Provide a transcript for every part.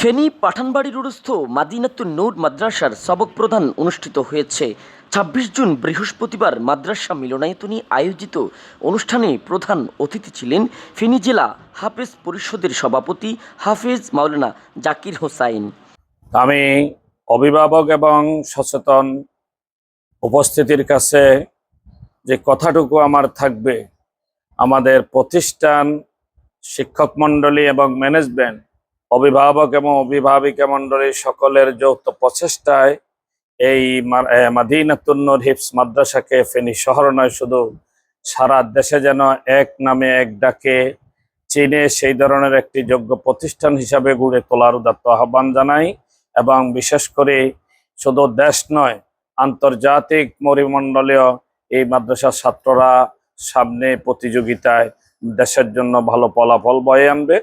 ফেনী পাঠানবাড়ি রুরস্থ মাদিনাতুন নূর মাদ্রাসার সবক প্রধান অনুষ্ঠিত হয়েছে। ছাব্বিশ জুন বৃহস্পতিবার মাদ্রাসা মিলনায়তনী আয়োজিত অনুষ্ঠানে প্রধান অতিথি ছিলেন ফেনী জেলা হাফেজ পরিষদের সভাপতি হাফেজ মাওলানা জাকির হোসাইন। আমি অভিভাবক এবং সচেতন উপস্থিতির কাছে যে কথাটুকু আমার থাকবে, আমাদের প্রতিষ্ঠান, শিক্ষক মণ্ডলী এবং ম্যানেজমেন্ট অভিভাবক এবং অভিভাবিকা মণ্ডলী সকলের যৌথ প্রচেষ্টায় এই মাদিনাতুন্নুর হিপস মাদ্রাসাকে ফেনী শহর নয়, শুধু সারা দেশে যেন এক নামে এক ডাকে চীনে সেই ধরনের একটি যোগ্য প্রতিষ্ঠান হিসাবে গড়ে তোলার উদাত্ত আহ্বান জানাই এবং বিশেষ করে শুধু দেশ নয়, আন্তর্জাতিক পরিমণ্ডলীয় এই মাদ্রাসার ছাত্ররা সামনে প্রতিযোগিতায় দেশের জন্য ভালো ফলাফল বয়ে আনবে।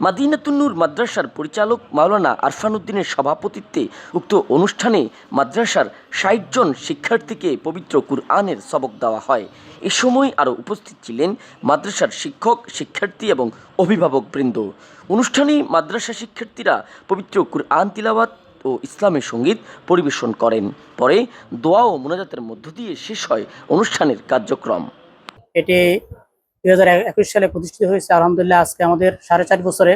মাদিনাতুন্নুর মাদ্রাসার পরিচালক মাওলানা আরফান উদ্দিনের সভাপতিত্বে উক্ত অনুষ্ঠানে মাদ্রাসার ষাট জন শিক্ষার্থীকে পবিত্র কুরআনের সবক দেওয়া হয়। এ সময় আরও উপস্থিত ছিলেন মাদ্রাসার শিক্ষক, শিক্ষার্থী এবং অভিভাবকবৃন্দ। অনুষ্ঠানে মাদ্রাসা শিক্ষার্থীরা পবিত্র কুরআন তিলাওয়াত ও ইসলামী সংগীত পরিবেশন করেন। পরে দোয়া ও মোনাজাতের মধ্য দিয়ে শেষ হয় অনুষ্ঠানের কার্যক্রম। এটি দুই হাজার একুশ সালে প্রতিষ্ঠিত হয়েছে। আলহামদুলিল্লাহ, আজকে আমাদের সাড়ে চার বছরে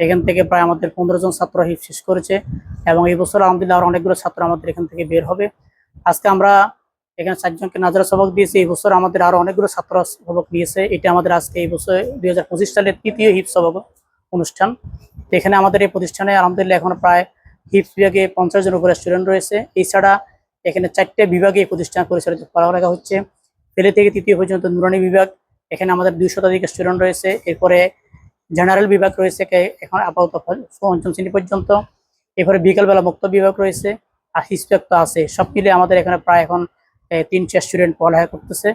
এখান থেকে প্রায় আমাদের পনেরো জন ছাত্র হিফ শেষ করেছে এবং এই বছর আলহামদুলিল্লাহ আরও অনেকগুলো ছাত্র আমাদের এখান থেকে বের হবে। আজকে আমরা এখানে চারজনকে নাজারা সবক দিয়েছি। এই বছর আমাদের আরও অনেকগুলো ছাত্র সবক দিয়েছে। এটা আমাদের আজকে এই বছর দুই হাজার পঁচিশ সালের তৃতীয় হিপ সবক অনুষ্ঠান। এখানে আমাদের এই প্রতিষ্ঠানে আলহামদুলিল্লাহ এখন প্রায় হিপ বিভাগে পঞ্চাশ জন উপরে স্টুডেন্ট রয়েছে। এছাড়া এখানে চারটে বিভাগে প্রতিষ্ঠান পরিচালিত করা রাখা হচ্ছে। ফেলে থেকে তৃতীয় পর্যন্ত নুরানি বিভাগ, এখানে আমাদের দুই শতাধিক স্টুডেন্ট রয়েছে। এরপরে জেনারেল বিভাগ রয়েছে এখন আপাতত পঞ্চম শ্রেণি পর্যন্ত। এরপরে বিকালবেলা মুক্ত বিভাগ রয়েছে। আর হিসপেক তো আছে সব মিলে আমাদের এখানে প্রায় এখন তিনশো স্টুডেন্ট পড়ালেখা করতেছে।